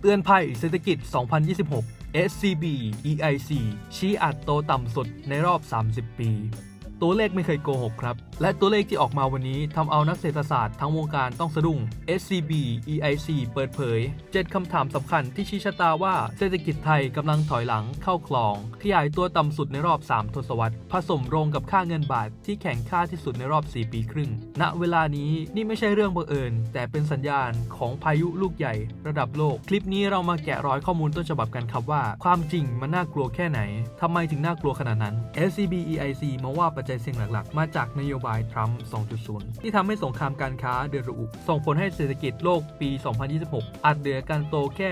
เตือนภัยเศรษฐกิจ 2026 SCB EIC ชี้อัดโตต่ำสุดในรอบ 30 ปี ตัวเลขไม่เคยโกหกครับ และตัวเลขที่ออกมาวันนี้ทำเอานักเศรษฐศาสตร์ทั้งวงการต้องสะดุ้ง SCB EIC เปิดเผย 7คำถามสำคัญที่ชี้ชะตาว่าเศรษฐกิจไทยกำลังถอยหลังเข้าคลอง ขยายตัวต่ำสุดในรอบ 3 ทศวรรษ ผสมรงกับค่าเงินบาทที่แข็งค่าที่สุดในรอบ 4 ปีครึ่ง ณ เวลานี้นี่ไม่ใช่เรื่องบังเอิญ แต่เป็นสัญญาณของพายุลูกใหญ่ ระดับโลก คลิปนี้เรามาแกะรอยข้อมูลต้นฉบับกันครับว่า ความจริงมันน่ากลัวแค่ไหนทำไมถึงน่ากลัวขนาดนั้น SCB EIC มองว่าปัจจัยเสี่ยงหลักๆ มาจากนโยบายทรัมป์ 2.0 ที่ทำให้สงครามการค้าเดือดระอุส่งผลให้เศรษฐกิจโลกปี 2026 อาจเหลือการโตแค่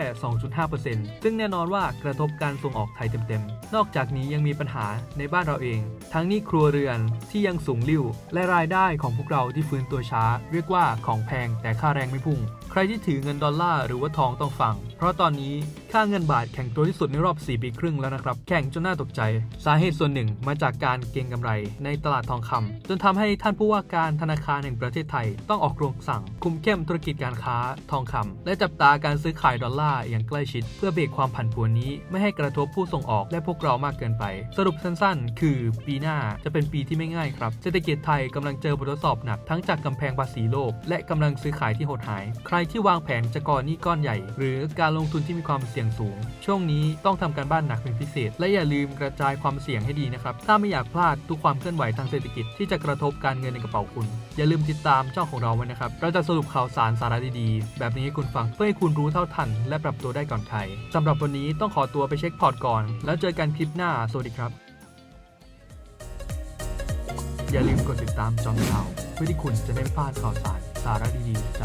2.5%ซึ่งแน่นอนว่ากระทบการส่งออกไทยเต็มๆ นอกจากนี้ยังมีปัญหาในบ้านเราเอง ทั้งนี้ครัวเรือนที่ยังสูงลิ่วและรายได้ของพวกเราที่ฟื้นตัวช้า เรียกว่าของแพงแต่ค่าแรงไม่พุ่ง ใครที่ถือเงินดอลลาร์หรือว่าทองต้องฟัง เพราะตอนนี้ค่าเงินบาทแข็งตัวที่สุดในรอบ 4 ปีครึ่งแล้วนะครับ แข็งจนน่าตกใจ สาเหตุส่วนหนึ่งมาจากการเก็งกำไรในตลาดทองคำจนทำให้ท่านผู้ว่าการธนาคารแห่งประเทศไทย ต้องออกโรงสั่ง คุมเข้มธุรกิจการค้าทองคำและจับตาการซื้อขายดอลลาร์อย่างใกล้ชิด เพื่อเบรกความผันผวนนี้ไม่ให้กระทบผู้ส่งออกและพวกเรามากเกินไป สรุปสั้นๆ คือปีหน้าจะเป็นปีที่ไม่ง่ายครับเศรษฐกิจไทยกำลังเจอบททดสอบหนักทั้งจากกำแพงภาษีโลก และกำลังซื้อขายที่หดหาย ใครที่วางแผนจะก่อหนี้ก้อนใหญ่ หรือการลงทุนที่มีความเสี่ยงสูง ช่วงนี้ต้องทำการบ้านหนักเป็นพิเศษ และอย่าลืมกระจายความเสี่ยงให้ดีนะครับ ถ้าไม่อยากพลาดทุกความเคลื่อนไหวทางเศรษฐกิจที่จะกระทบการเงินในกระเป๋าคุณ อย่าลืมติดตามช่องของเราไว้นะครับ เราจะสรุปข่าวสารสาระดีๆ แบบนี้ให้คุณฟังเพื่อให้คุณรู้เท่าทัน และปรับตัวได้ก่อนใครสำหรับวันนี้ต้องขอตัวไปเช็คพอร์ตก่อน แล้วเจอกันคลิปหน้า สวัสดีครับ อย่าลืมกดติดตามจอมข่าวเพื่อที่คุณจะได้ไม่พลาดข่าวสารสาระดีๆ